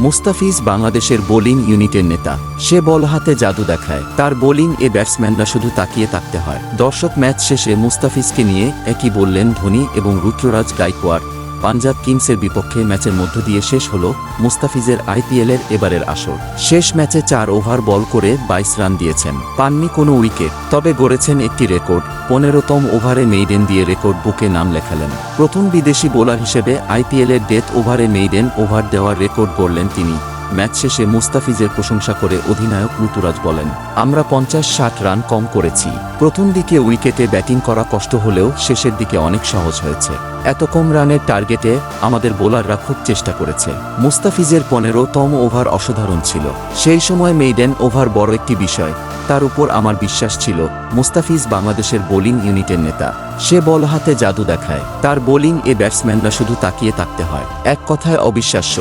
মুস্তাফিজ বাংলাদেশের বোলিং ইউনিটের নেতা। সে বল হাতে জাদু দেখায়। তার বোলিং এ ব্যাটসম্যানরা শুধু তাকিয়ে থাকতে হয়। দর্শক ম্যাচ শেষে মুস্তাফিজকে নিয়ে একই বললেন ধোনি এবং রুদ্ররাজ গাইকোয়াড়। পাঞ্জাব কিংসের বিপক্ষে ম্যাচের মধ্য দিয়ে শেষ হল মুস্তাফিজের আইপিএলের এবারের আসর। শেষ ম্যাচে চার ওভার বল করে বাইশ রান দিয়েছেন। পাননি কোনো উইকেট, তবে গড়েছেন একটি রেকর্ড। পনেরোতম ওভারে মেইডেন দিয়ে রেকর্ড বুকে নাম লেখালেন। প্রথম বিদেশি বোলার হিসেবে আইপিএলের ডেথ ওভারে মেইডেন ওভার দেওয়ার রেকর্ড গড়লেন তিনি। ম্যাচ শেষে মুস্তাফিজের প্রশংসা করে অধিনায়ক ঋতুরাজ বলেন, আমরা পঞ্চাশ ষাট রান কম করেছি। প্রথম দিকে উইকেটে ব্যাটিং করা কষ্ট হলেও শেষের দিকে অনেক সহজ হয়েছে। এত কম রানের টার্গেটে আমাদের বোলাররা খুব চেষ্টা করেছে। মুস্তাফিজের পনেরোতম ওভার অসাধারণ ছিল। সেই সময় মেইডেন ওভার বড় একটি বিষয়। তার উপর আমার বিশ্বাস ছিল, মুস্তাফিজ বাংলাদেশের বোলিং ইউনিটের নেতা। সে বল হাতে জাদু দেখায়। তার বোলিং এ ব্যাটসম্যানরা শুধু তাকিয়ে থাকতে হয়। এক কথায় অবিশ্বাস্য।